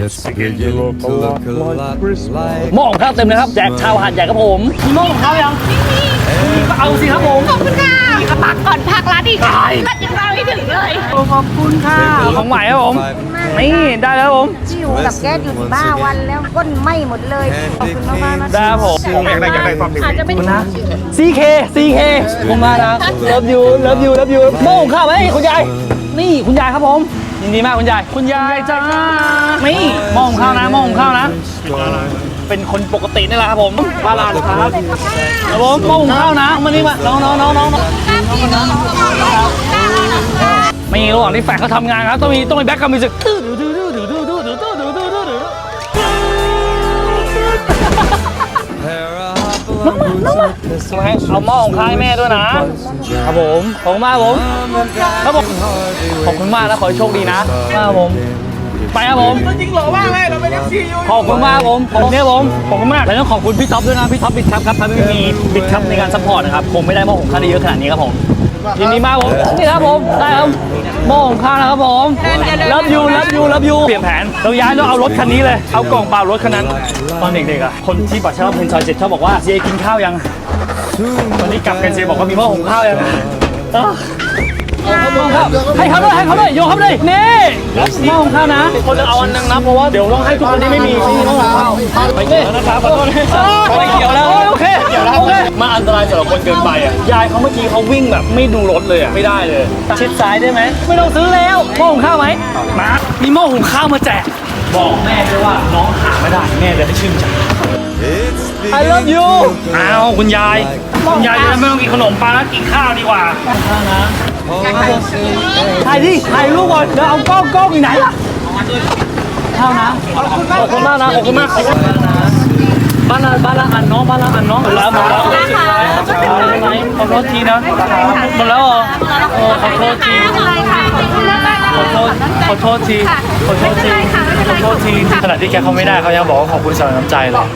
It's beginning to look a lot like หม้อของข้าวเต็มเลยครับแจกชาวหาดใหญ่ครับผมมีหม้อของข้าวยังมีก็เอาสิครับผมขอบคุณค่ะพักก่อนพักร้านอีกร้านยังมาไม่ถึงเลยขอบคุณค่ะของใหม่ครับผมนี่ได้แล้วครับผมที่อยู่กับแก๊สอยู่สิบห้าวันแล้วก้นไหม้หมดเลยขอบคุณมากๆนะได้ครับผมอยากได้อยากได้ความอาจจะไม่ถึง CK CK ผมมานะเลิฟยูเลิฟยูเลิฟยูหม้อของข้าวไหมคุณยาย นี่คุณยายครับผมยินดีมากคุณยาย คุณยายจ้านี่หม้อของข้าวนะหม้อของข้าวนะ เป็นคนปกตินี่แหละครับผมปลาลาดครับครับผมหม้อของข้าวนะมานี่มาน้องน้องน้องน้องไม่ระหว่างที่แฟนเขาทำงานครับต้องมีต้องมีแบ็คกราวด์มิวสิกทำ เอาหม้อของข้าวให้แม่ด้วยนะครับผมขอบคุณมากครับผมครับผมขอบคุณมากนะขอให้โชคดีนะครับผม ไปครับผมจริงหรอมากเลยเราเป็นเอฟซีอยู่ขอบคุณมากครับผมขอบคุณเนี่ยผมขอบคุณมากแล้วต้องขอบคุณพี่ท็อปด้วยนะพี่ท็อปบิดครับครับถ้าไม่มีบิดครับในการซัพพอร์ตนะครับคงไม่ได้หม้อของข้าวได้เยอะขนาดนี้ครับผม ยินดีมากผมนี่ครับผมได้ครับหม้อของข้าวนะครับผมรับยูรับยูรับยูเปลี่ยนแผนเราย้ายเราเอารถคันนี้เลย เอากล่องเปล่ารถคันนั้น ตอนเด็กๆอะคนที่ปักชอบเพนซอยเจ็ดชอบบอกว่าเจกินข้าวยังวันนี้กลับกันเจบอกว่ามีหม้อหุงข้าวยัง ให้เขาด้วยให้เขาด้วยโยนเขาด้วยนี่หม้องข้าวนะคนจะเอาอันนึงนะเพราะว่าเดี๋ยวต้องให้ทุกคนที่ไม่มีที่หม้องข้าวไปนี่นะครับขอโทษไปเกี่ยวแล้วโอเคโอเคมาอันตรายสำหรับคนเกินไปอะยายเขาเมื่อกี้เขาวิ่งแบบไม่ดูรถเลยอะไม่ได้เลยชิดซ้ายได้ไหมไม่ต้องซื้อแล้วหม้อหุงข้าวไหมมามีหม้อหุงข้าวมาแจกบอกแม่ด้วยว่าน้องหาไม่ได้แม่เลยให้ชื่นใจ I love you beginning to อ้าวคุณยาย คุณยายจะไม่ต้องกินขนมปังแล้วกินข้าวดีกว่าข้าวนะถ่ายดิถ่ายรูปก่อนเดี๋ยวเอากล้องกล้องอยู่ไหนล่ะข้าวนะขอบคุณมากนะขอบคุณมากขอบคุณมากบ้านละบ้านละอันเน้องบ้านละอันเน้องหมดแล้วหมดแล้วไหนขอโทษทีนะหมดแล้วเหรอโอ้ขอโทษที ขอโทษ ขอโทษทีขอโทษทีขอโทษทีขณะที่แกเขาไม่ได้เขายังบอกว่าขอบคุณสำหรับน้ำใจเลย